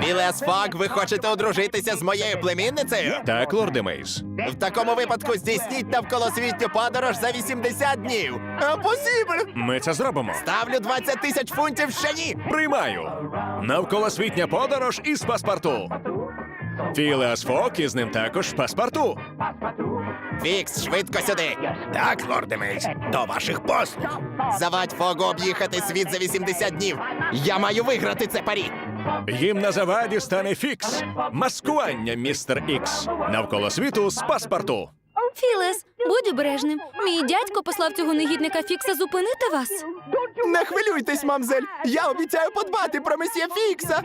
Білес Фок, ви хочете одружитися з моєю племінницею? Так, лорде Мейс. В такому випадку здійсніть навколосвітню подорож за 80 днів. Апосібль! Ми це зробимо. Ставлю 20 тисяч фунтів ще ні. Приймаю. Навколосвітня подорож із паспорту. Філеас Фок із ним також паспорту. Фікс, швидко сюди. Так, лорде Мейс, до ваших послуг. Завадь Фогу об'їхати світ за 80 днів. Я маю виграти це парі. Їм на заваді стане фікс. Маскування, містер Ікс. Навколо світу з паспорту. Філес, будь обережним. Мій дядько послав цього негідника Фікса зупинити вас. Не хвилюйтесь, мамзель. Я обіцяю подбати про месьє Фікса.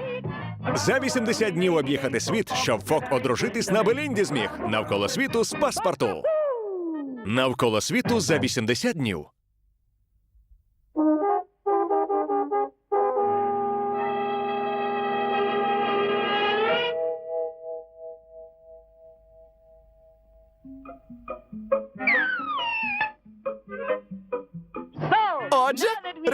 За 80 днів об'їхати світ, щоб Фок одружитись на Белінді зміг. Навколо світу з паспорту. Навколо світу за 80 днів.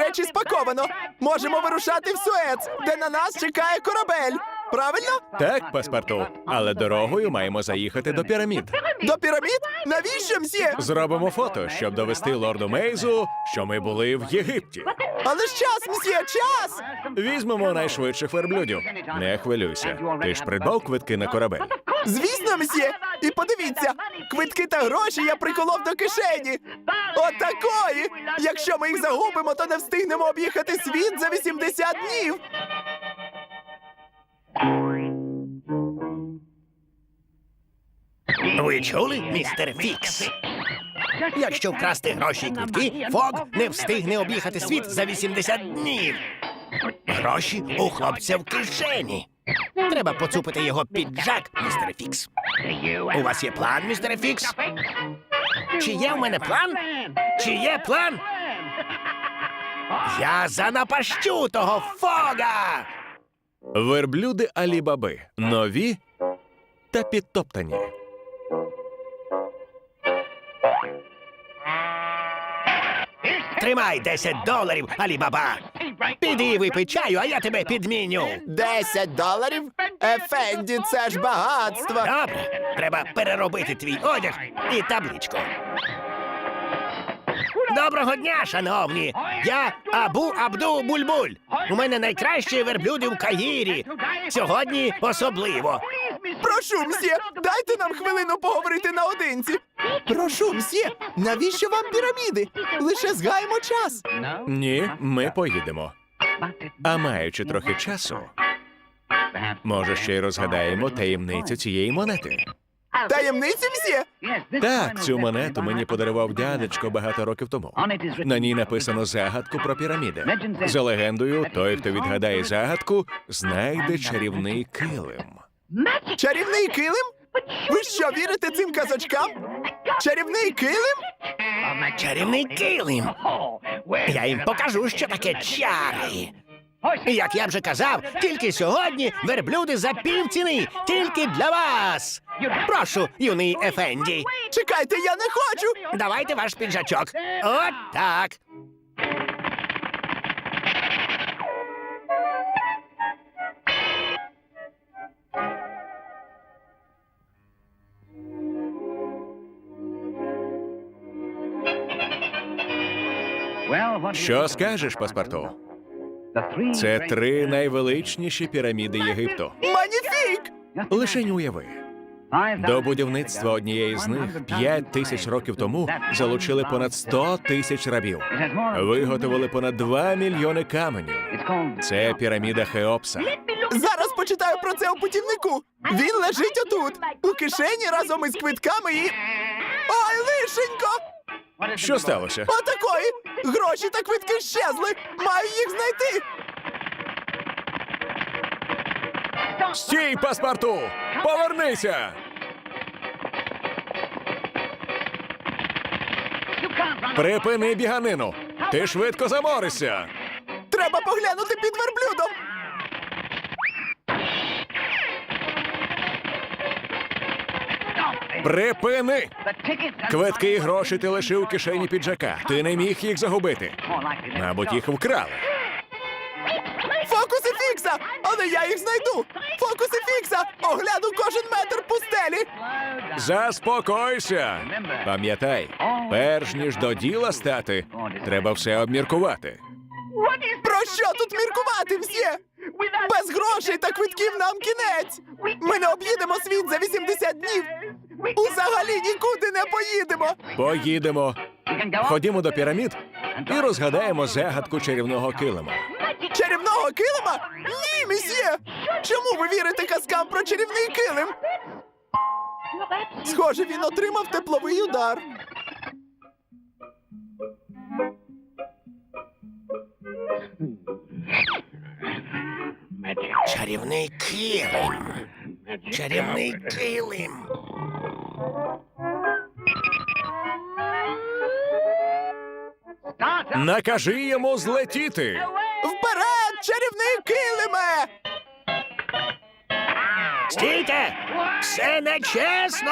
Речі спаковано. Можемо вирушати в Суец, де на нас чекає корабель. Правильно? Так, паспорту. Але дорогою маємо заїхати до пірамід. До пірамід? Навіщо мсьє? Зробимо фото, щоб довести лорду Мейзу, що ми були в Єгипті. Але ж час, мсьє, час! Візьмемо найшвидших верблюдів. Не хвилюйся. Ти ж придбав квитки на корабель. Звісно, мсьє. І подивіться, квитки та гроші я приколов до кишені. Отакої! Якщо ми їх загубимо, то не встигнемо об'їхати світ за 80 днів. Ви чули, містер Фікс? Якщо вкрасти гроші і квитки, Фок не встигне об'їхати світ за 80 днів. Гроші у хлопця в кишені. Треба поцупити його піджак, містер Фікс. У вас є план, містер Фікс? Чи є в мене план? Чи є план? Я занапащу того фога! Верблюди Алібаби. Нові та підтоптані. Тримай 10 доларів, Алібаба. Піди випий чаю, а я тебе підміню. 10 доларів? Ефенді, це ж багатство. Добре, треба переробити твій одяг і табличку. Доброго дня, шановні! Я Абу Абду Бульбуль. У мене найкращі верблюди в Каїрі. Сьогодні особливо. Прошу, мсьє, дайте нам хвилину поговорити наодинці. Прошу, мсьє, навіщо вам піраміди? Лише згаємо час. Ні, ми поїдемо. А маючи трохи часу, може, ще й розгадаємо таємницю цієї монети. Таємниці, мсьє? Так, цю монету мені подарував дядечко багато років тому. На ній написано загадку про піраміди. За легендою, той, хто відгадає загадку, знайде чарівний килим. Чарівний килим? Ви що, вірите цим казочкам? Чарівний килим? Чарівний килим. Я їм покажу, що таке чари. І Як я вже казав, тільки сьогодні верблюди за півціни, тільки для вас. Прошу, юний Ефенді. Чекайте, я не хочу. Давайте ваш піджачок. От так. Що скажеш, паспорту? Це три найвеличніші піраміди Єгипту. Маніфік! Лишень уяви. До будівництва однієї з них п'ять тисяч років тому залучили понад 100 тисяч рабів. Виготовили понад 2 мільйони каменів. Це піраміда Хеопса. Зараз почитаю про це у путівнику. Він лежить отут, у кишені разом із квитками і. Ой, лишенько! Що сталося? Отакої! Гроші та квитки щезли! Маю їх знайти! Стій, паспорту! Повернися! Припини біганину! Ти швидко заморишся! Треба поглянути під верблюдом! Припини! Квитки і гроші ти лишив у кишені піджака. Ти не міг їх загубити. Мабуть, їх вкрали. Фокуси фікса, але я їх знайду. Фокуси фікса! Огляну кожен метр пустелі. Заспокойся. Пам'ятай, перш ніж до діла стати, треба все обміркувати. Про що тут міркувати всі? Без грошей та квитків нам кінець. Ми не об'їдемо світ за 80 днів. Узагалі нікуди не поїдемо. Поїдемо. Ходімо до пірамід і розгадаємо загадку чарівного килима. Чарівного килима? Ні, місьє! Чому ви вірите казкам про чарівний килим? Схоже, він отримав тепловий удар. Чарівний килим. Чарівний килим. Накажи йому злетіти. Вперед, чарівний килиме! Стійте! Все нечесно!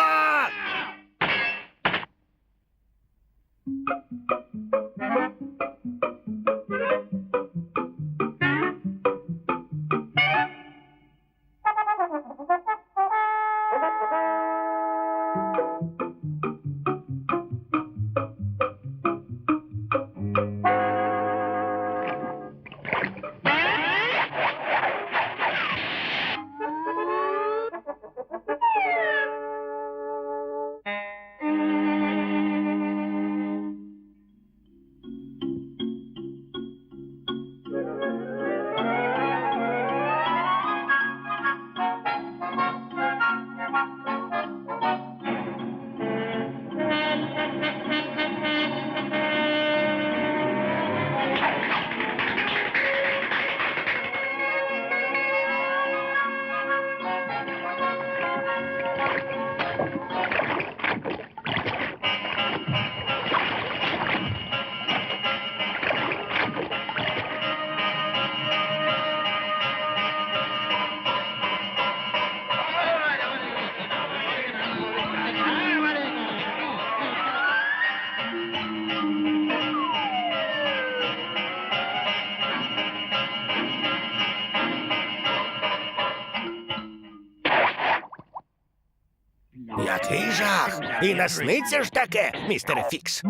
Який жах! І насниться ж таке, містере Фікс.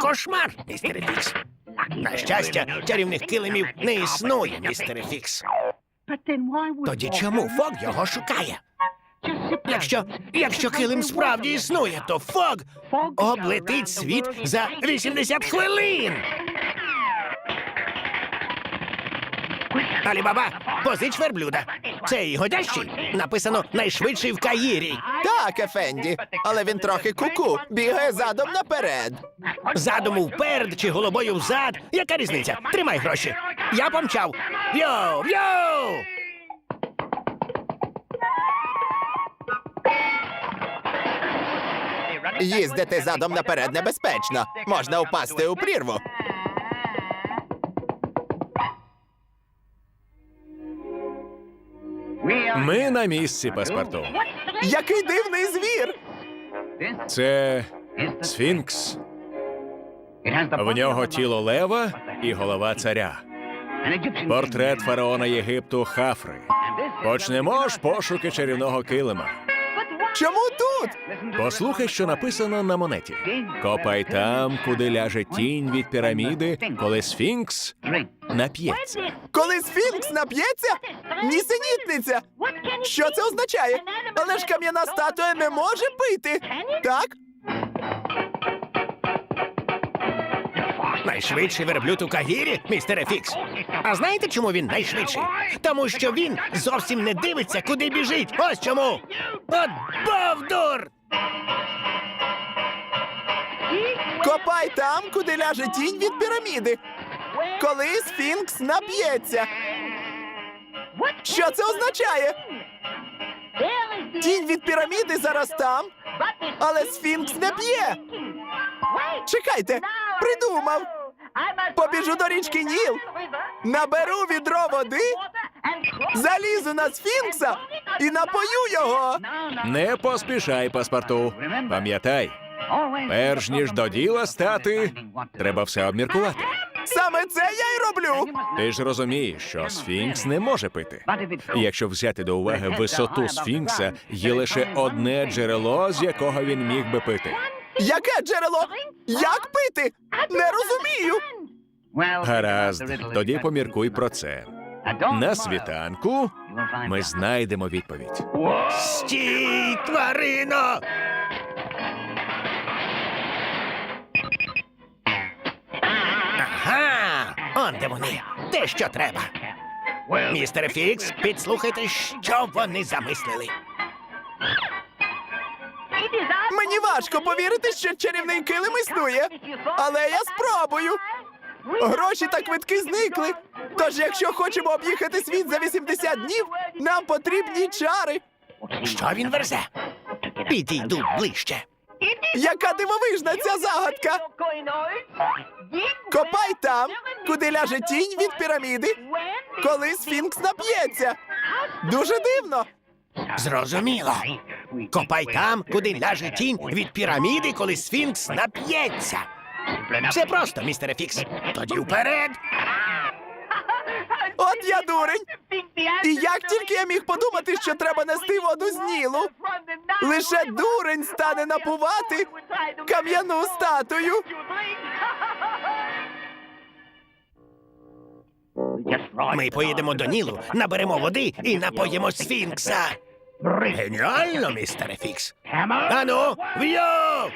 Кошмар, містере Фікс. На щастя, чарівних килимів не існує, містере Фікс. Тоді чому Фог його шукає? Якщо, якщо килим справді існує, то Фог облетить світ за 80 хвилин. Алібаба, позич верблюда. Цей годящий написано найшвидший в Каїрі. Так, Ефенді, але він трохи куку, бігає задом наперед. Задуму вперед чи головою взад. Яка різниця? Тримай гроші. Я помчав. Йоу, йоу! Їздити задом наперед небезпечно. Можна впасти у прірву. Ми на місці паспорту. Який дивний звір! Це сфінкс. В нього тіло лева і голова царя. Портрет фараона Єгипту Хафри. Почнемо ж пошуки чарівного килима. Чому тут? Послухай, що написано на монеті. Копай там, куди ляже тінь від піраміди, коли сфінкс нап'ється. Коли сфінкс нап'ється? Нісенітниця! Що це означає? Але ж кам'яна статуя не може пити. Так? Найшвидший верблюд у Кагірі, містере Фікс. А знаєте, чому він найшвидший? Тому що він зовсім не дивиться, куди біжить. Ось чому. От бовдур! Копай там, куди ляже тінь від піраміди. Коли сфінкс нап'ється. Що це означає? Тінь від піраміди зараз там, але сфінкс не п'є. Чекайте, придумав. Побіжу до річки Ніл, наберу відро води, залізу на сфінкса і напою його. Не поспішай, паспорту. Пам'ятай, перш ніж до діла стати, треба все обміркувати. Саме це я й роблю. Ти ж розумієш, що сфінкс не може пити. Якщо взяти до уваги висоту сфінкса, є лише одне джерело, з якого він міг би пити. Яке джерело? Як пити? Не розумію. Гаразд, тоді поміркуй про це. На світанку ми знайдемо відповідь. Стій, тварино! Он де вони. Те, що треба. Містер Фікс, підслухайте, що вони замислили. Мені важко повірити, що чарівний килим існує. Але я спробую. Гроші та квитки зникли. Тож, якщо хочемо об'їхати світ за 80 днів, нам потрібні чари. Що він верзе? Підійду ближче. Яка дивовижна ця загадка! Копай там, куди ляже тінь від піраміди, коли сфінкс нап'ється. Дуже дивно. Зрозуміло. Копай там, куди ляже тінь від піраміди, коли сфінкс нап'ється. Все просто, містере Фікс. Тоді вперед. От я дурень. І як тільки я міг подумати, що треба нести воду з Нілу. Лише дурень стане напувати кам'яну статую. Ми поїдемо до Нілу, наберемо води і напоїмо сфінкса. Геніально, містере Фікс. Ану, вйо!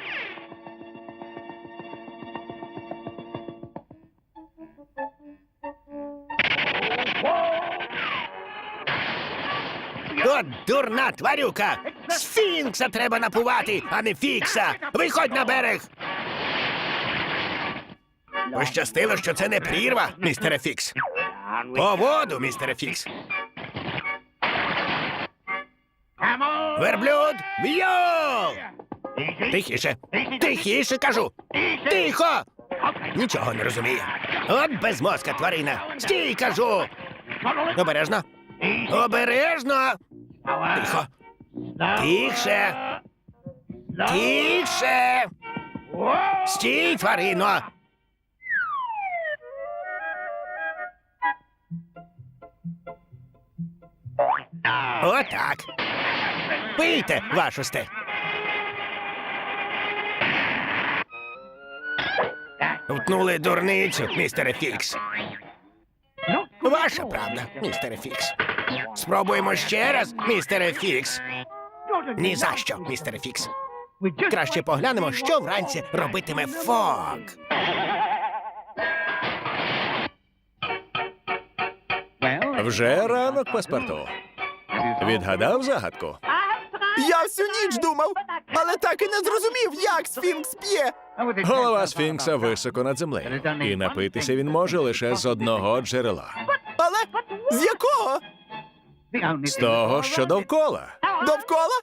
Дурна тварюка! Сфінкса треба напувати, а не фікса! Виходь на берег! Пощастило, що це не прірва, містере Фікс. По воду, містере Фікс. Верблюд, вйо! Тихіше, тихіше кажу. Тихо! Нічого не розуміє. От безмозка тварина. Стій, кажу. Обережно. Обережно. Тихо. Тихше. Тихше. Стій, тварино. Отак. Пийте, вашосте. Утнули дурницю, містере Фікс. Ваша правда, містере Фікс. Спробуємо ще раз, містере Фікс. Ні за що, містере Фікс. Краще поглянемо, що вранці робитиме Фок. Вже ранок паспорту. Відгадав загадку? Я всю ніч думав, але так і не зрозумів, як сфінкс п'є. Голова сфінкса високо над землею, і напитися він може лише з одного джерела. Але з якого? З того, що довкола. Довкола?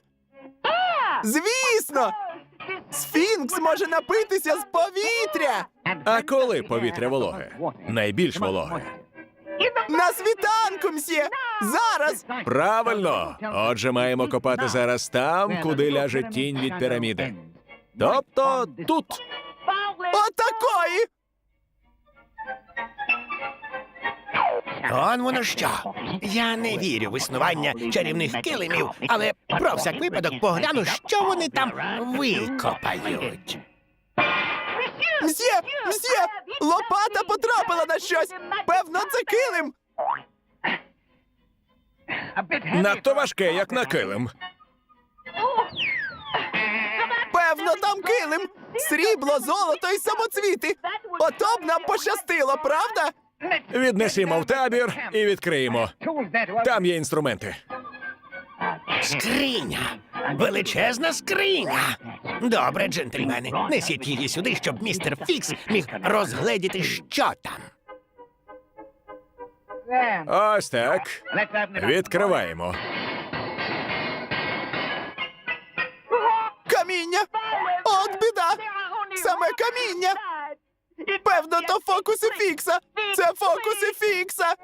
Звісно! Сфінкс може напитися з повітря! А коли повітря вологе? Найбільш вологе. На світанку, мсьє! Зараз! Правильно. Отже, маємо копати зараз там, куди ляже тінь від піраміди. Тобто тут. Отакої! Он воно що? Я не вірю в існування чарівних килимів, але про всяк випадок погляну, що вони там викопають. Мсьє! Мсьє! Лопата потрапила на щось! Певно, це килим! Надто важке, як на килим. Певно, там килим! Срібло, золото і самоцвіти! Ото б нам пощастило, правда? Віднесімо в табір і відкриємо. Там є інструменти. Скриня! Величезна скриня! Добре, джентльмени, несіть її сюди, щоб містер Фікс міг розгледіти, що там. Ось так. Відкриваємо. Каміння! От біда! Саме каміння! Певно, то фокуси фікса! Це фокуси фікса!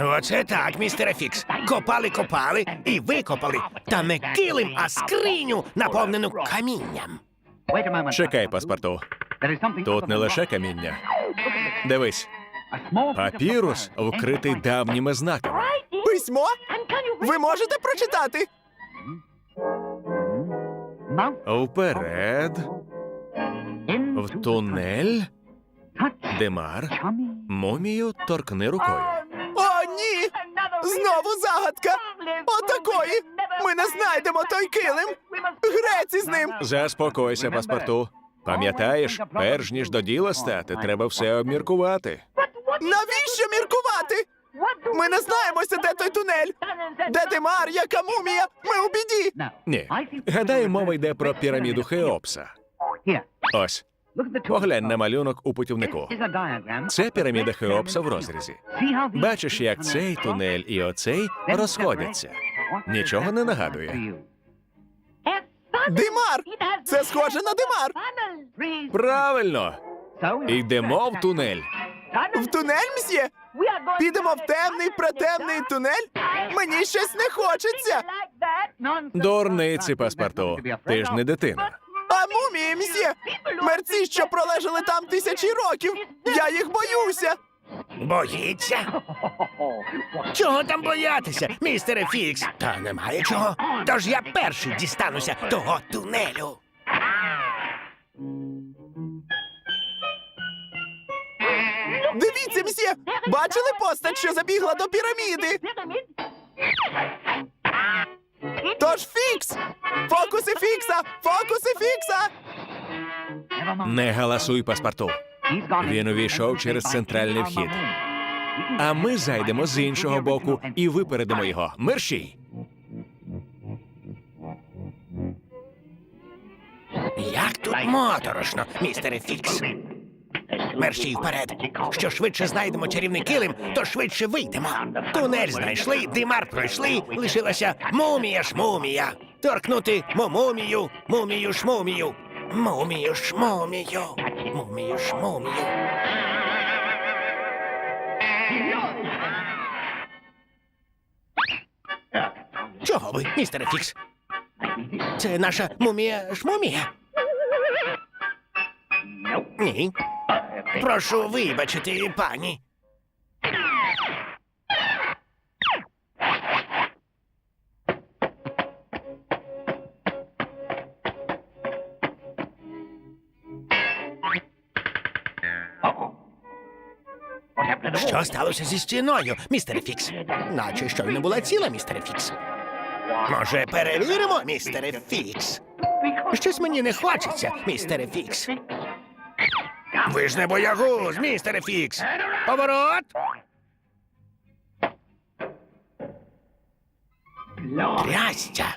Оце так, містере Фікс. Копали, копали і викопали. Та не килим, а скриню, наповнену камінням. Чекай, паспорту. Тут не лише каміння. Дивись, папірус вкритий давніми знаками. Письмо? Ви можете прочитати? Вперед, в тунель, Демар, мумію торкни рукою. О, ні! Знову загадка! Отакої! Ми не знайдемо той килим! Грець із ним! Заспокойся, паспорту. Пам'ятаєш, перш ніж до діла стати, треба все обміркувати. Навіщо міркувати? Ми не знаємося, де той тунель! Де Демар, яка мумія? Ми у біді! Ні, гадаю, мова йде про піраміду Хеопса. Ось, поглянь на малюнок у путівнику. Це піраміда Хеопса в розрізі. Бачиш, як цей тунель і оцей розходяться. Нічого не нагадує. Димар! Це схоже на димар! Правильно! Йдемо в тунель. В тунель, мсьє? Підемо в темний, претемний тунель? Мені щось не хочеться! Дурниці, паспорту. Ти ж не дитина. А мумії, мсьє! Мерці, що пролежали там тисячі років! Я їх боюся! Боїться? Чого там боятися, містере Фікс? Та немає чого. Тож я перший дістануся того тунелю. Дивіться, мсьє! Бачили постать, що забігла до піраміди? Тож фікс! Фокуси фікса! Фокуси фікса! Не галасуй, паспорту. Він увійшов через центральний вхід. А ми зайдемо з іншого боку і випередимо його. Мерщій! Як тут моторошно, містере Фікс. Мерщій вперед. Що швидше знайдемо чарівний килим, то швидше вийдемо. Тунель знайшли, димар пройшли, лишилася мумія ж мумія. Торкнути мумію, мумію ж мумію. Мумію ж мумію. Мумію ж мумію. Чого ви, містере Фікс? Це наша мумія шмумія? Ні. Прошу вибачити, пані. Що сталося зі стіною, містере Фікс? Наче щойно була ціла, містере Фікс. Може, перевіримо, містере Фікс? Щось мені не хочеться, містере Фікс. Ви ж не боягуз, містере Фікс. Поворот. Трястя.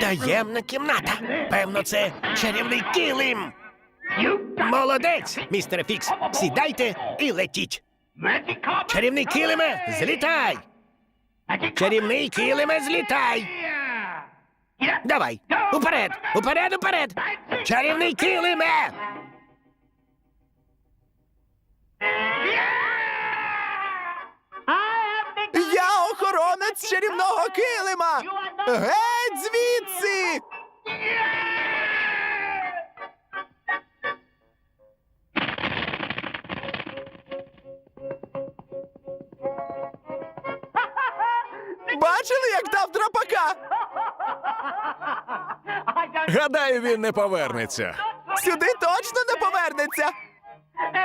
Таємна кімната. Певно, це чарівний килим. Молодець, містере Фікс. Сідайте і летіть. Чарівний килиме, злітай. Чарівний килиме, злітай. Давай, уперед, уперед, уперед. Чарівний килиме. Я охоронець чарівного килима! Геть звідси! Бачили, як дав драпака? Гадаю, він не повернеться. Сюди точно не повернеться.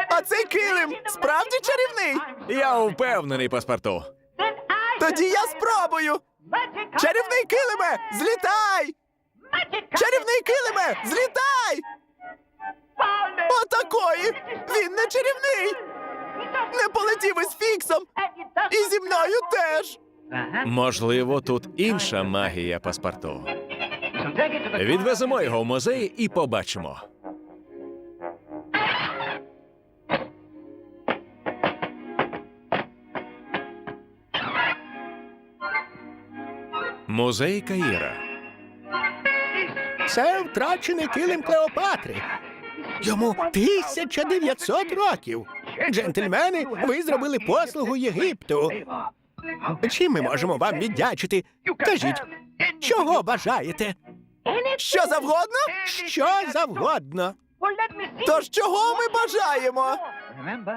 А цей килим справді чарівний? Я впевнений, паспорту. Тоді я спробую. Чарівний килиме, злітай! Чарівний килиме, злітай! Отакої! Він не чарівний! Не полетів із фіксом! І зі мною теж! Можливо, тут інша магія паспорту. Відвеземо його в музей і побачимо. Музей Каїра. Це втрачений килим Клеопатри. Йому 1900 років. Джентльмени, ви зробили послугу Єгипту. Чим ми можемо вам віддячити? Кажіть, чого бажаєте? Що завгодно? Що завгодно. Тож чого ми бажаємо?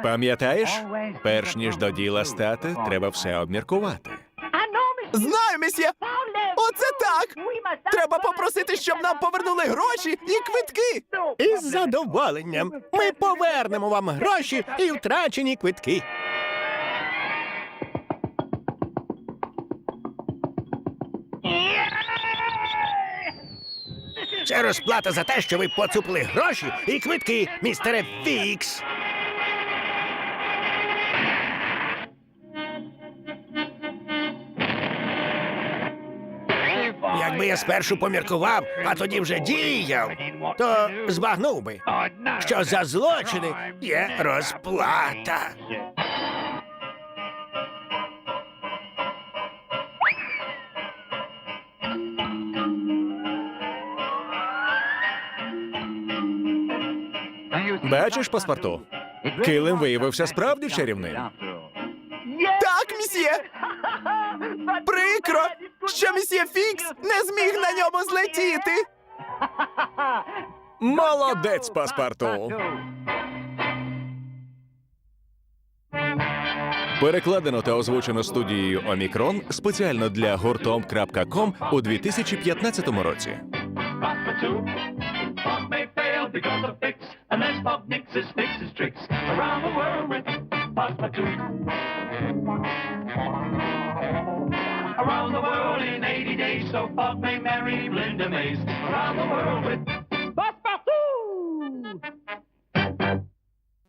Пам'ятаєш, перш ніж до діла стати, треба все обміркувати. Знаю, месьє. Оце так. Треба попросити, щоб нам повернули гроші і квитки. Із задоволенням ми повернемо вам гроші і втрачені квитки. Це розплата за те, що ви поцупили гроші і квитки, містере Фікс. Якби я спершу поміркував, а тоді вже діяв, то збагнув би, що за злочини є розплата. Бачиш паспорту? Килим виявився справді чарівним. Так, месьє. Прикро, що месьє Фікс не зміг на ньому злетіти. Молодець, паспорту. Перекладено та озвучено студією Омікрон спеціально для гуртом.ком у 2015 році. Because of fix, unless Bob nixes fixes tricks around the world with Passepartout. So Bob may marry Linda Mays. Around the world with